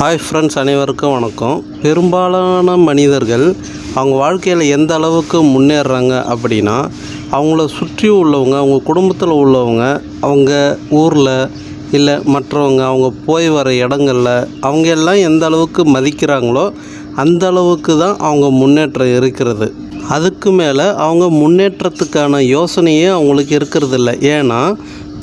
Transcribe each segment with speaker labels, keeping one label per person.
Speaker 1: Hi friends அனைவருக்கும் வணக்கம். பெரும்பாலான மனிதர்கள் அவங்க வாழ்க்கையில் எந்த அளவுக்கு முன்னேறுறாங்க அப்படின்னா அவங்கள சுற்றி உள்ளவங்க அவங்க குடும்பத்தில் உள்ளவங்க அவங்க ஊரில் இல்லை மற்றவங்க அவங்க போய் வர இடங்களில் அவங்க எல்லாம் எந்த அளவுக்கு மதிக்கிறாங்களோ அந்த அளவுக்கு தான் அவங்க முன்னேற்றம் இருக்கிறது. அதுக்கு மேலே அவங்க முன்னேற்றத்துக்கான யோசனையே அவங்களுக்கு இருக்கிறதில்ல. ஏன்னா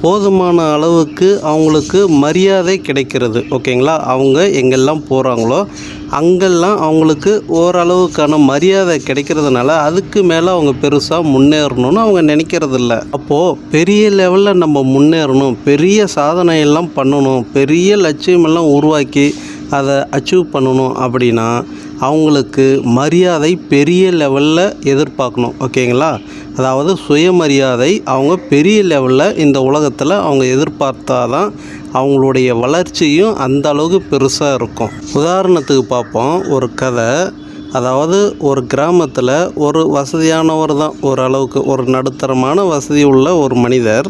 Speaker 1: போதுமான அளவுக்கு அவங்களுக்கு மரியாதை கிடைக்கிறது ஓகேங்களா? அவங்க எங்கெல்லாம் போகிறாங்களோ அங்கெல்லாம் அவங்களுக்கு ஓரளவுக்கான மரியாதை கிடைக்கிறதுனால அதுக்கு மேலே அவங்க பெருசாக முன்னேறணும்னு அவங்க நினைக்கிறதில்ல. அப்போது பெரிய லெவலில் நம்ம முன்னேறணும் பெரிய சாதனையெல்லாம் பண்ணணும் பெரிய லட்சியமெல்லாம் உருவாக்கி அதை அச்சீவ் பண்ணணும் அப்படின்னா அவங்களுக்கு மரியாதை பெரிய லெவலில் எதிர்பார்க்கணும் ஓகேங்களா? அதாவது சுயமரியாதை அவங்க பெரிய லெவலில் இந்த உலகத்தில் அவங்க எதிர்பார்த்தா தான் அவங்களுடைய வளர்ச்சியும் அந்த அளவுக்கு பெருசாக இருக்கும். உதாரணத்துக்கு பார்ப்போம் ஒரு கதை அதாவது ஒரு கிராமத்தில் ஒரு வசதியானவர் தான். ஓரளவுக்கு ஒரு நடுத்தரமான வசதி உள்ள ஒரு மனிதர்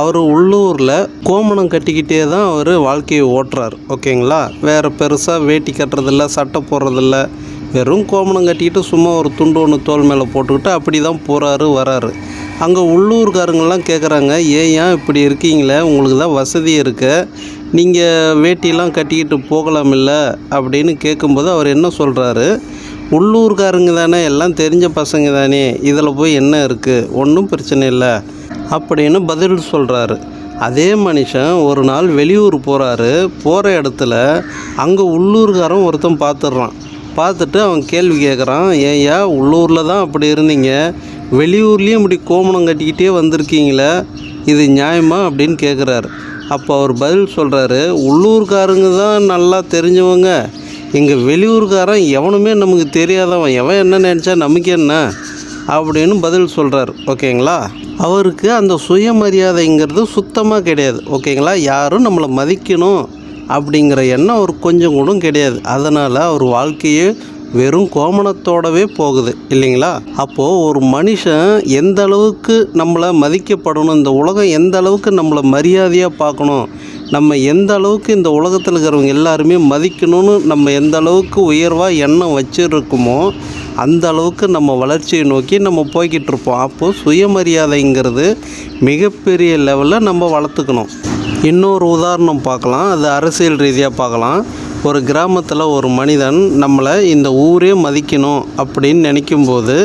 Speaker 1: அவர் உள்ளூரில் கோமணம் கட்டிக்கிட்டே தான் அவர் வாழ்க்கையை ஓட்டுறார் ஓகேங்களா? வேறு பெருசாக வேட்டி கட்டுறதில்ல சட்டை போடுறதில்ல. வெறும் கோமணம் கட்டிக்கிட்டு சும்மா ஒரு துண்டு ஒன்று தோல் மேலே போட்டுக்கிட்டு அப்படி தான் போகிறாரு வராரு. அங்கே உள்ளூர்காரங்கெல்லாம் கேட்குறாங்க ஏன் ஏன் இப்படி இருக்கீங்களே? உங்களுக்கு தான் வசதி இருக்க. நீங்கள் வேட்டியெல்லாம் கட்டிக்கிட்டு போகலாமில்ல? அப்படின்னு கேட்கும்போது அவர் என்ன சொல்கிறாரு உள்ளூர்காரங்க தானே எல்லாம் தெரிஞ்ச பசங்க தானே. இதில் போய் என்ன இருக்குது ஒன்றும் பிரச்சனை இல்லை. அப்படின்னு பதில் சொல்கிறாரு அதே மனுஷன் ஒரு நாள் வெளியூர் போகிறாரு போகிற இடத்துல அங்கே உள்ளூர்காரன் ஒருத்தன் பார்த்துட்றான் பார்த்துட்டு அவன் கேள்வி கேட்குறான் ஏன்யா உள்ளூரில் தான் அப்படி இருந்தீங்க? வெளியூர்லேயும் இப்படி கோமணம் கட்டிக்கிட்டே வந்திருக்கீங்களே? இது நியாயமா? அப்படின்னு கேட்குறாரு அப்போ அவர் பதில் சொல்கிறாரு உள்ளூர்காரங்க தான் நல்லா தெரிஞ்சவங்க. எங்கள் வெளியூர்காரன் எவனுமே நமக்கு தெரியாதவன். எவன் என்ன நினச்சா நமக்கு என்ன? அப்படின்னு பதில் சொல்கிறார் ஓகேங்களா? அவருக்கு அந்த சுயமரியாதைங்கிறது சுத்தமாக கிடையாது. ஓகேங்களா? யாரும் நம்மளை மதிக்கணும் அப்படிங்கிற எண்ணம் அவர் கொஞ்சம் கூட கிடையாது. அதனால் அவர் வாழ்க்கையே வெறும் கோமணத்தோடவே போகுது இல்லைங்களா? அப்போது ஒரு மனுஷன் எந்த அளவுக்கு நம்மளை மதிக்கப்படணும் இந்த உலகம் எந்த அளவுக்கு நம்மளை மரியாதையாக பார்க்கணும் நம்ம எந்த அளவுக்கு இந்த உலகத்தில் இருக்கிறவங்க எல்லாருமே மதிக்கணும்னு நம்ம எந்த அளவுக்கு உயர்வாக எண்ணம் வச்சுருக்கோமோ அந்த அளவுக்கு நம்ம வளர்ச்சியை நோக்கி நம்ம போய்கிட்டு இருப்போம். அப்போது சுயமரியாதைங்கிறது மிகப்பெரிய லெவலில் நம்ம வளர்த்துக்கணும். இன்னொரு உதாரணம் பார்க்கலாம். அது அரசியல் ரீதியாக பார்க்கலாம். ஒரு கிராமத்தில் ஒரு மனிதன் நம்மளை இந்த ஊரே மதிக்கணும் அப்படின்னு நினைக்கும்போது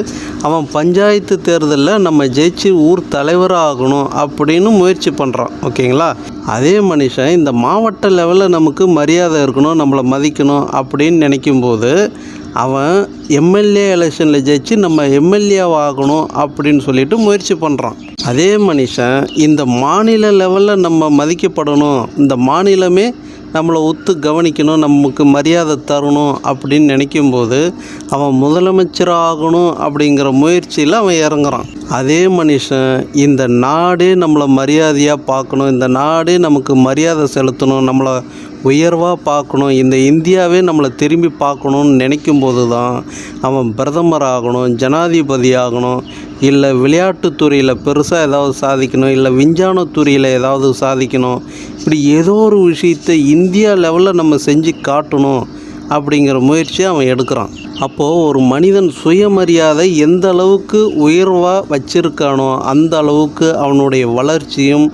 Speaker 1: அவன் பஞ்சாயத்து தேர்தலில் நம்ம ஜெயிச்சு ஊர் தலைவராக ஆகணும் அப்படின்னு முயற்சி பண்ணுறான் ஓகேங்களா? அதே மனுஷன் இந்த மாவட்ட லெவலில் நமக்கு மரியாதை இருக்கணும் நம்மளை மதிக்கணும் அப்படின்னு நினைக்கும்போது அவன் எம்எல்ஏ எலெக்ஷனில் ஜெயிச்சு நம்ம எம்எல்ஏவாகணும் அப்படின்னு சொல்லிட்டு முயற்சி பண்ணுறான் அதே மனுஷன் இந்த மாநில லெவலில் நம்ம மதிக்கப்படணும் இந்த மாநிலமே நம்மளை ஒத்து கவனிக்கணும் நமக்கு மரியாதை தரணும் அப்படின்னு நினைக்கும்போது அவன் முதலமைச்சர் ஆகணும் அப்படிங்கிற முயற்சியில் அவன் இறங்குறான். அதே மனுஷன் இந்த நாடே நம்மளை மரியாதையாக பார்க்கணும் இந்த நாடே நமக்கு மரியாதை செலுத்தணும் நம்மளை உயர்வாக பார்க்கணும் இந்த இந்தியாவே நம்மளை திரும்பி பார்க்கணுன்னு நினைக்கும் போது தான் அவன் பிரதமர் ஆகணும் ஜனாதிபதி ஆகணும் இல்லை விளையாட்டுத்துறையில் பெருசாக ஏதாவது சாதிக்கணும் இல்லை விஞ்ஞானத்துறையில் ஏதாவது சாதிக்கணும். இப்படி ஏதோ ஒரு விஷயத்தை இந்தியா லெவலில் நம்ம செஞ்சு காட்டணும் அப்படிங்கிற முயற்சியை அவன் எடுக்கிறான். அப்போது ஒரு மனிதன் சுயமரியாதை எந்த அளவுக்கு உயர்வாக வச்சிருக்கானோ அந்த அளவுக்கு அவனுடைய வளர்ச்சியும்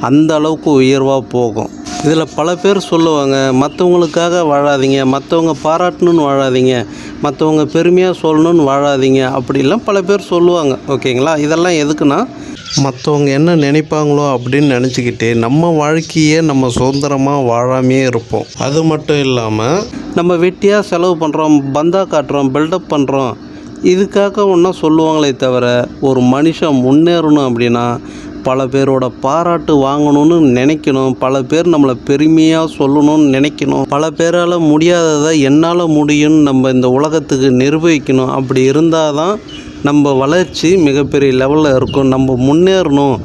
Speaker 1: அந்த அளவுக்கு உயர்வாக போகும். இதில் பல பேர் சொல்லுவாங்க மற்றவங்களுக்காக வாழாதீங்க மற்றவங்க பாராட்டணும்னு வாழாதீங்க மற்றவங்க பெருமையாக சொல்லணும்னு வாழாதீங்க அப்படிலாம் பல பேர் சொல்லுவாங்க. ஓகேங்களா? இதெல்லாம் எதுக்குன்னா மற்றவங்க என்ன நினைப்பாங்களோ அப்படின்னு நினச்சிக்கிட்டு நம்ம வாழ்க்கையே நம்ம சுதந்திரமாக வாழாமையே இருப்போம். அது மட்டும் இல்லாமல் நம்ம வெட்டியாக செலவு பண்ணுறோம் பந்தா காட்டுறோம் பில்டப் பண்ணுறோம் இதுக்காக ஒன்றா சொல்லுவாங்களே தவிர ஒரு மனுஷன் முன்னேறணும் அப்படின்னா பல பேரோட பாராட்டு வாங்கணும்னு நினைக்கணும். பல பேர் நம்மளை பெருமையாக சொல்லணும்னு நினைக்கணும். பல பேரால் முடியாததை என்னால் முடியும்னு நம்ம இந்த உலகத்துக்கு நிரூபிக்கணும் அப்படி இருந்தால் தான் நம்ம வளர்ச்சி மிகப்பெரிய லெவலில் இருக்கும். நம்ம முன்னேறணும்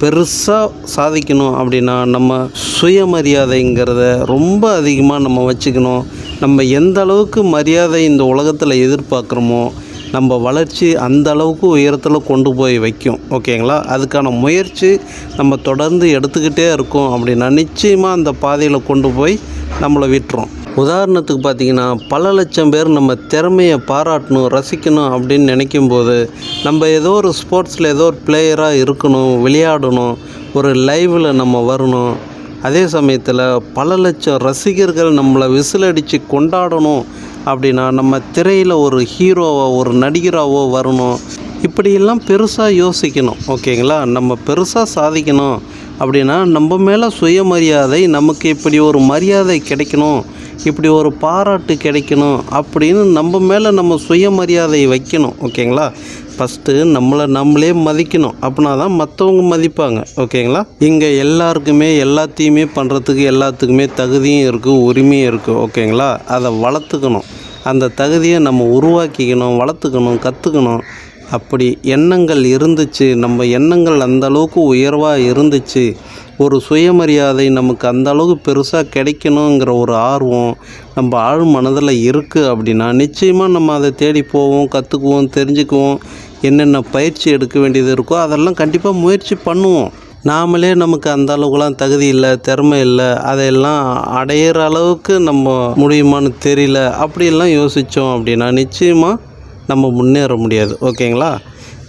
Speaker 1: பெருசாக சாதிக்கணும் அப்படின்னா நம்ம சுயமரியாதைங்கிறத ரொம்ப அதிகமாக நம்ம வச்சுக்கணும். நம்ம எந்த அளவுக்கு மரியாதை இந்த உலகத்தில் எதிர்பார்க்குறோமோ நம்ம வளர்ச்சி அந்த அளவுக்கு உயரத்தில் கொண்டு போய் வைக்கும். ஓகேங்களா? அதுக்கான முயற்சி நம்ம தொடர்ந்து எடுத்துக்கிட்டே இருக்கோம் அப்படின்னா நிச்சயமாக அந்த பாதையில் கொண்டு போய் நம்மளை விட்டுரும். உதாரணத்துக்கு பார்த்தீங்கன்னா பல லட்சம் பேர் நம்ம திறமையை பாராட்டணும் ரசிக்கணும் அப்படின்னு நினைக்கும்போது நம்ம ஏதோ ஒரு ஸ்போர்ட்ஸில் ஏதோ ஒரு பிளேயராக இருக்கணும் விளையாடணும் ஒரு லைவில் நம்ம வரணும். அதே சமயத்தில் பல லட்சம் ரசிகர்கள் நம்மளை விசிலடித்து கொண்டாடணும் அப்படின்னா நம்ம திரையில் ஒரு ஹீரோவோ ஒரு நடிகராகவோ வரணும். இப்படியெல்லாம் பெருசாக யோசிக்கணும் ஓகேங்களா? நம்ம பெருசாக சாதிக்கணும் அப்படின்னா நம்ம மேலே சுயமரியாதை நமக்கு இப்படி ஒரு மரியாதை கிடைக்கணும் இப்படி ஒரு பாராட்டு கிடைக்கணும் அப்படின்னு நம்ம மேலே நம்ம சுயமரியாதையை வைக்கணும் ஓகேங்களா? ஃபஸ்ட்டு நம்மளை நம்மளே மதிக்கணும். அப்படின்னா தான் மற்றவங்க மதிப்பாங்க ஓகேங்களா? இங்கே எல்லாருக்குமே எல்லாத்தையுமே பண்ணுறதுக்கு எல்லாத்துக்குமே தகுதியும் இருக்குது உரிமையும் இருக்குது ஓகேங்களா? அதை வளர்த்துக்கணும். அந்த தகுதியை நம்ம உருவாக்கிக்கணும் வளர்த்துக்கணும் கற்றுக்கணும் அப்படி எண்ணங்கள் இருந்துச்சு நம்ம எண்ணங்கள் அந்த அளவுக்கு உயர்வாக இருந்துச்சு ஒரு சுயமரியாதை நமக்கு அந்த அளவுக்கு பெருசாக கிடைக்கணுங்கிற ஒரு ஆர்வம் நம்ம ஆழ் மனதில் இருக்குது அப்படின்னா நிச்சயமாக நம்ம அதை தேடி போவோம் கற்றுக்குவோம் தெரிஞ்சுக்குவோம் என்னென்ன பயிற்சி எடுக்க வேண்டியது இருக்கோ அதெல்லாம் கண்டிப்பாக முயற்சி பண்ணுவோம். நாமளே நமக்கு அந்த அளவுக்குலாம் தகுதி இல்லை திறமை இல்லை அதையெல்லாம் அடையிற அளவுக்கு நம்ம முடியுமான்னு தெரியல அப்படியெல்லாம் யோசித்தோம் அப்படின்னா நிச்சயமாக நம்ம முன்னேற முடியாது ஓகேங்களா?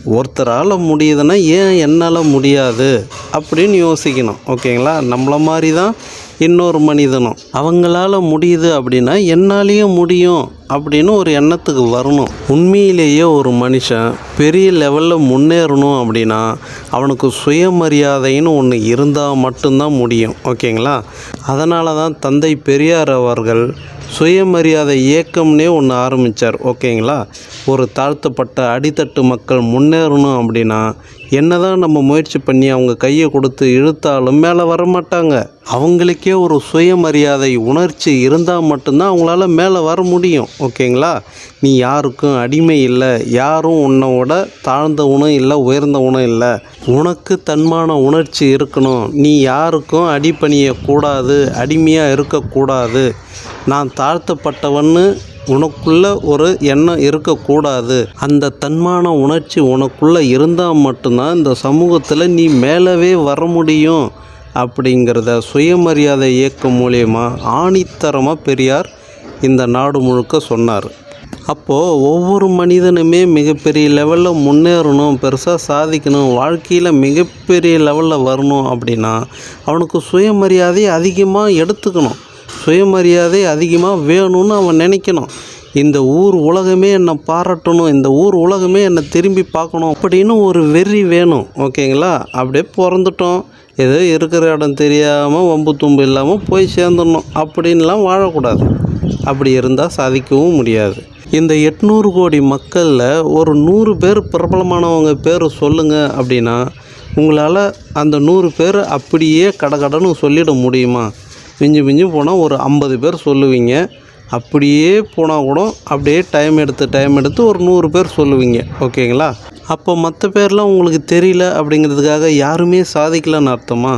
Speaker 1: ஒருத்தரால் முடியுதுன்னா ஏன் என்னால் முடியாது அப்படின்னு யோசிக்கணும் ஓகேங்களா? நம்மளை மாதிரி தான் இன்னொரு மனிதனும். அவங்களால முடியுது அப்படின்னா என்னாலேயும் முடியும் அப்படின்னு ஒரு எண்ணத்துக்கு வரணும். உண்மையிலேயே ஒரு மனுஷன் பெரிய லெவலில் முன்னேறணும் அப்படின்னா அவனுக்கு சுயமரியாதைன்னு ஒன்று இருந்தால் மட்டும்தான் முடியும் ஓகேங்களா? அதனால தான் தந்தை பெரியார் அவர்கள் சுயமரியாதை இயக்கம்னே ஒன்று ஆரம்பித்தார் ஓகேங்களா? ஒரு தாழ்த்தப்பட்ட அடித்தட்டு மக்கள் முன்னேறணும் அப்படின்னா என்னதான் நம்ம முயற்சி பண்ணி அவங்க கையை கொடுத்து இழுத்தாலும் மேலே வர மாட்டாங்க அவங்களுக்கே ஒரு சுயமரியாதை உணர்ச்சி இருந்தால் மட்டும்தான் அவங்களால மேலே வர முடியும். ஓகேங்களா? நீ யாருக்கும் அடிமை இல்லை. யாரும் உன்னோட தாழ்ந்தவனும் இல்லை உயர்ந்தவனும் இல்லை. உனக்கு தன்மான உணர்ச்சி இருக்கணும். நீ யாருக்கும் அடிபணியக்கூடாது அடிமையாக இருக்கக்கூடாது. நான் தாழ்த்தப்பட்டவன்னு உனக்குள்ள ஒரு எண்ணம் இருக்கக்கூடாது. அந்த தன்மான உணர்ச்சி உனக்குள்ளே இருந்தால் மட்டும்தான் இந்த சமூகத்தில் நீ மேலவே வர முடியும் அப்படிங்கிறத சுயமரியாதை இயக்கம் மூலயமா ஆணித்தரமாக பெரியார் இந்த நாடு முழுக்க சொன்னார். அப்போது ஒவ்வொரு மனிதனுமே மிகப்பெரிய லெவலில் முன்னேறணும் பெருசாக சாதிக்கணும் வாழ்க்கையில் மிகப்பெரிய லெவலில் வரணும் அப்படின்னா அவனுக்கு சுயமரியாதை அதிகமாக எடுத்துக்கணும். சுயமரியாதை அதிகமாக வேணும்னு அவன் நினைக்கணும். இந்த ஊர் உலகமே என்னை பாராட்டணும் இந்த ஊர் உலகமே என்னை திரும்பி பார்க்கணும் அப்படின்னு ஒரு வெறி வேணும் ஓகேங்களா? அப்படியே பிறந்துட்டோம். ஏதோ இருக்கிற இடம் தெரியாமல் வம்பு தும்பு இல்லாமல் போய் சேர்ந்துடணும். அப்படின்லாம் வாழக்கூடாது. அப்படி இருந்தால் சாதிக்கவும் முடியாது. இந்த எட்நூறு கோடி மக்களில் ஒரு நூறு பேர் பிரபலமானவங்க பேர் சொல்லுங்கள் அப்படின்னா உங்களால் அந்த நூறு பேர் அப்படியே கடகடன்னு சொல்லிட முடியுமா? மிஞ்சி மிஞ்சி போனால் ஒரு ஐம்பது பேர் சொல்லுவீங்க. அப்படியே போனால் கூட அப்படியே டைம் எடுத்து டைம் எடுத்து ஒரு நூறு பேர் சொல்லுவீங்க. ஓகேங்களா? அப்போ மற்ற பேர்லாம் உங்களுக்கு தெரியல அப்படிங்கிறதுக்காக யாருமே சாதிக்கலன்னு அர்த்தமா?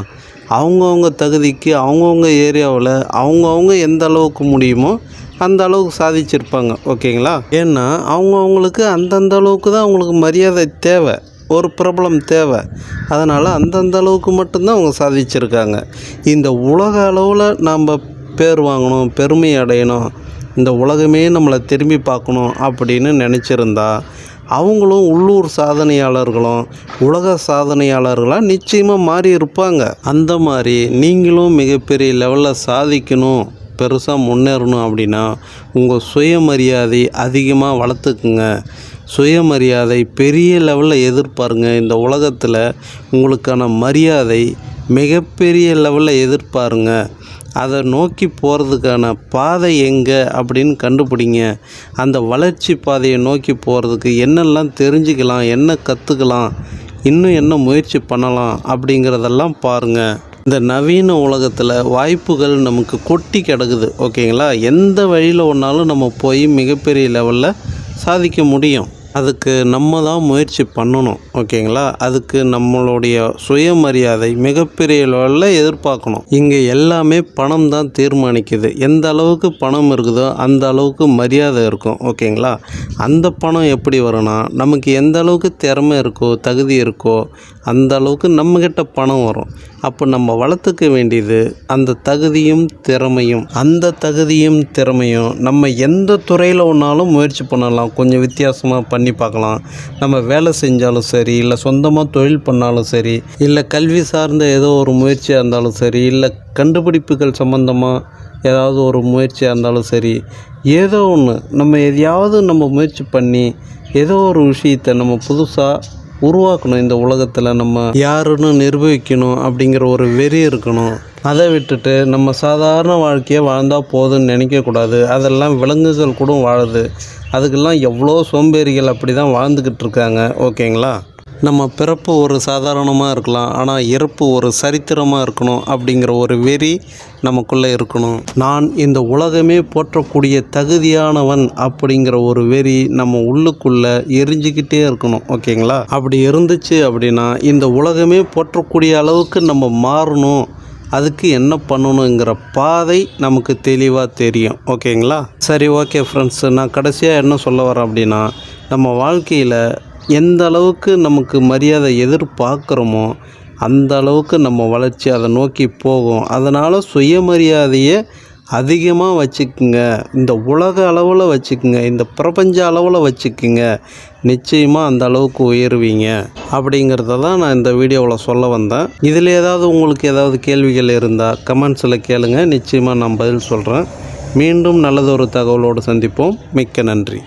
Speaker 1: அவங்கவுங்க தகுதிக்கு அவங்கவுங்க ஏரியாவில் அவங்கவுங்க எந்த அளவுக்கு முடியுமோ அந்த அளவுக்கு சாதிச்சிருப்பாங்க. ஓகேங்களா? ஏன்னா அவங்கவுங்களுக்கு அந்தந்த அளவுக்கு தான் அவங்களுக்கு மரியாதை தேவை. ஒரு பிரபலம் தேவை. அதனால் அந்தந்த அளவுக்கு மட்டும்தான் அவங்க சாதிச்சிருக்காங்க. இந்த உலக அளவில் நாம் பேர் வாங்கணும் பெருமை அடையணும் இந்த உலகமே நம்மளை திரும்பி பார்க்கணும் அப்படின்னு நினச்சிருந்தா அவங்களும் உள்ளூர் சாதனையாளர்களும் உலக சாதனையாளர்களாக நிச்சயமாக மாறி இருப்பாங்க. அந்த மாதிரி நீங்களும் மிகப்பெரிய லெவலில் சாதிக்கணும். பெருசாக முன்னேறணும் அப்படின்னா உங்கள் சுயமரியாதை அதிகமாக வளர்த்துக்குங்க. சுயமரியாதை பெரிய லெவலில் எதிர்பாருங்க. இந்த உலகத்தில் உங்களுக்கான மரியாதை மிகப்பெரிய லெவலில் எதிர்பாருங்க. அதை நோக்கி போகிறதுக்கான பாதை எங்கே அப்படின்னு கண்டுபிடிங்க. அந்த வளர்ச்சி பாதையை நோக்கி போகிறதுக்கு என்னெல்லாம் தெரிஞ்சுக்கலாம் என்ன கற்றுக்கலாம் இன்னும் என்ன முயற்சி பண்ணலாம் அப்படிங்கிறதெல்லாம் பாருங்கள் இந்த நவீன உலகத்தில் வாய்ப்புகள் நமக்கு கொட்டி கிடக்குது ஓகேங்களா? எந்த வழியில் ஒன்றாலும் நம்ம போய் மிகப்பெரிய லெவலில் சாதிக்க முடியும். அதுக்கு நம்ம தான் முயற்சி பண்ணணும் ஓகேங்களா? அதுக்கு நம்மளுடைய சுயமரியாதை மிகப்பெரிய லெவலில் எதிர்பார்க்கணும். இங்கே எல்லாமே பணம் தான் தீர்மானிக்குது. எந்த அளவுக்கு பணம் இருக்குதோ அந்த அளவுக்கு மரியாதை இருக்கும் ஓகேங்களா? அந்த பணம் எப்படி வரும்னா நமக்கு எந்த அளவுக்கு திறமை இருக்கோ தகுதி இருக்கோ அந்த அளவுக்கு நம்மக்கிட்ட பணம் வரும். அப்போ நம்ம வளர்த்துக்க வேண்டியது அந்த தகுதியும் திறமையும். அந்த தகுதியும் திறமையும் நம்ம எந்த துறையில் ஒன்றாலும் முயற்சி பண்ணலாம். கொஞ்சம் வித்தியாசமாக பண்ணி பார்க்கலாம். நம்ம வேலை செஞ்சாலும் சரி இல்லை சொந்தமாக தொழில் பண்ணாலும் சரி இல்லை கல்வி சார்ந்த ஏதோ ஒரு முயற்சியாக இருந்தாலும் சரி இல்லை கண்டுபிடிப்புகள் சம்மந்தமாக ஏதாவது ஒரு முயற்சியாக இருந்தாலும் சரி ஏதோ ஒன்று நம்ம எதையாவது நம்ம முயற்சி பண்ணி ஏதோ ஒரு விஷயத்தை நம்ம புதுசாக உருவாக்கணும் இந்த உலகத்தில் நம்ம யாருன்னு நிரூபிக்கணும் அப்படிங்கிற ஒரு வெறி இருக்கணும். அதை விட்டுட்டு நம்ம சாதாரண வாழ்க்கையை வாழ்ந்தால் போதும்னு நினைக்கக்கூடாது அதெல்லாம் விலங்குகள் கூட வாழுது. அதுக்கெல்லாம் எவ்வளோ சோம்பேறிகள் அப்படி தான் வாழ்ந்துக்கிட்டு இருக்காங்க. ஓகேங்களா? நம்ம பிறப்பு ஒரு சாதாரணமாக இருக்கலாம் ஆனால் இறப்பு ஒரு சரித்திரமாக இருக்கணும் அப்படிங்கிற ஒரு வெறி நமக்குள்ளே இருக்கணும். நான் இந்த உலகமே போற்றக்கூடிய தகுதியானவன் அப்படிங்கிற ஒரு வெறி நம்ம உள்ளுக்குள்ளே எரிஞ்சுக்கிட்டே இருக்கணும் ஓகேங்களா? அப்படி இருந்துச்சு அப்படின்னா இந்த உலகமே போற்றக்கூடிய அளவுக்கு நம்ம மாறணும். அதுக்கு என்ன பண்ணணுங்கிற பாதை நமக்கு தெளிவாக தெரியும் ஓகேங்களா? சரி ஓகே ஃப்ரெண்ட்ஸ் நான் கடைசியாக என்ன சொல்ல வரேன் அப்படின்னா நம்ம வாழ்க்கையில் எந்த அளவுக்கு நமக்கு மரியாதை எதிர்பார்க்குறோமோ அந்த அளவுக்கு நம்ம வளர்ச்சி அதை நோக்கி போகும். அதனால் சுயமரியாதையை அதிகமாக வச்சுக்குங்க. இந்த உலக அளவில் வச்சுக்குங்க. இந்த பிரபஞ்ச அளவில் வச்சுக்குங்க. நிச்சயமாக அந்த அளவுக்கு உயருவீங்க. அப்படிங்கிறத தான் நான் இந்த வீடியோவில் சொல்ல வந்தேன். இதில் ஏதாவது உங்களுக்கு ஏதாவது கேள்விகள் இருந்தால் கமெண்ட்ஸில் கேளுங்கள் நிச்சயமாக நான் பதில் சொல்கிறேன் மீண்டும் நல்லதொரு தகவலோடு சந்திப்போம். மிக்க நன்றி.